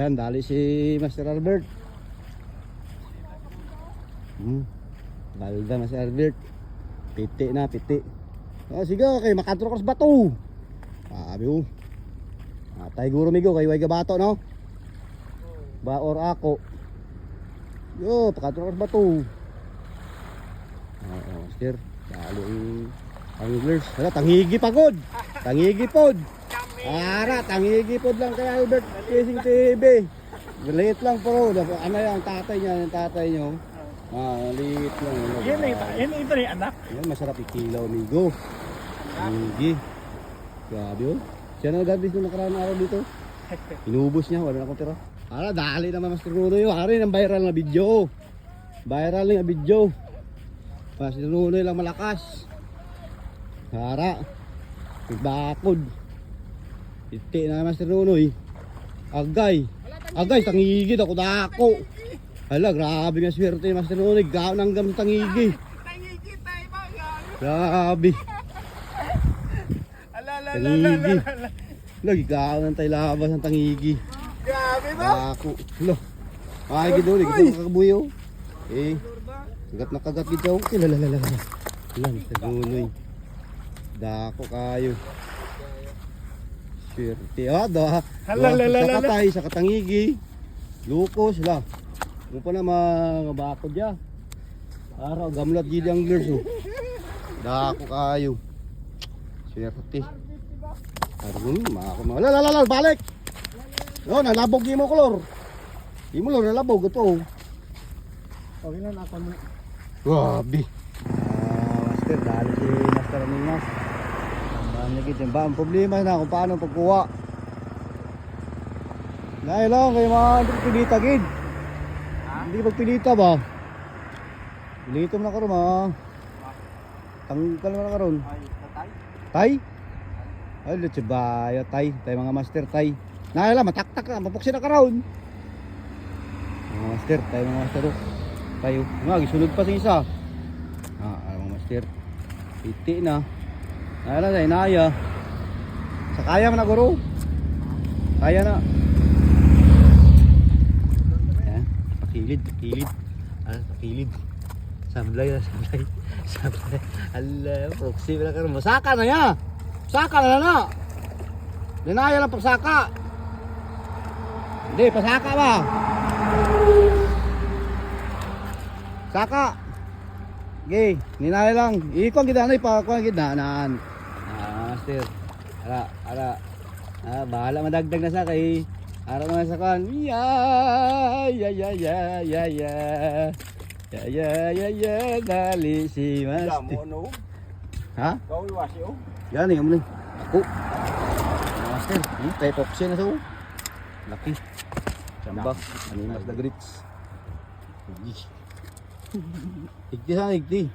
Yan, dali si Master Albert. Hmm. Balda Master Albert. Piti na, piti. Ah, sige, kay makadro ka sa bato. Sabi ko. Atay guro migo kay way gabato no. Ba or ako. Yo, pakadro ka sa bato. Oo, sir. Lalo yung anglers. Wala, tangigi pagod. Tangigi pod. Ara, tangigi pod lang kay Albert Fishing TV. Liit lang po. Ano yung tatay niya, yung tatay niyo. Ah, liit lang. Yan eh, yan ito rin anak. Yan, masarap ikilaw, amigo. Tangigi. Grabe oh. Siya na nag-advis nung nakaraan araw dito. Inubos niya, wala na akong tira. Ara, dali naman Master Runo yun. Hari ng viral na video. Viral na video. Master Runo lang malakas. Ara. Bakod. Iti na Master Runo eh. Agay. Agay, tangigid ako dako. Hala, grabe nga swerte ni Master Runo. Gaw ng gam tangigi. Grabe. Ala, ala, ala, ala, Tangigi. Lagi gaw ng tayo labas ng tangigi. Grabe ba? Dako. Lo. Ay, gido, gido kakabuyo. Eh. Kagat na kagat gido. Kilalalala. Lan, sa gunoy. Dako kayo. Swerte. Ah, da. Halalala. Sa katay, sa katangigi. Lukos, la. Ano pa na mga bakod ya. Araw, gamlat gid ang anglers oh. Dako kayo. Swerte. Arun, mga mga lalalala, balik. Yo, nalabog di mo kolor. Di mo lor nalabog ito. Okay na, ako mo. Grabe. Ah, master, dali si Master nagit yung ba? Ang problema na kung paano pagkuha. Dahil lang kayo mga hindi pilita gid. Hindi magpilita ba? Pilito mo na karon mga. Tanggal mo na karon. Tay? Ay, leche bayo tay. Tay mga master tay. Naila mataktak ka, mapuksin na karon. Mga master, tay mga master. oh. Tayo. Nga, gisulod pa sa isa. Ah, ah, mga master. Piti na. Naila tay naya. Sa kaya mo na guro. Kaya na. Yan. Pakilid, pakilid. Ah, pakilid. Sablay na, sablay. Sablay. Ala, proxy na karon. Masaka na ya. Saka na na. Dinaya lang pagsaka. Hindi, pasaka ba? Saka. Okay, ninaya lang. Ikaw kita na pa kuan kita naan. Master. Ara, ara. Ah, bahala madagdag na sa kay. Ara na sa kan. Ya, ya, ya, ya, ya, ya. Ya, ya, ya, ya, dali si master. mo, ano? Ha? Ikaw iwasi, oh. Yan yung muli. Ako. Master, hmm, tayo popsi na sa u. Laki. Sambak. Ano mas na grits. Igdi sa igdi.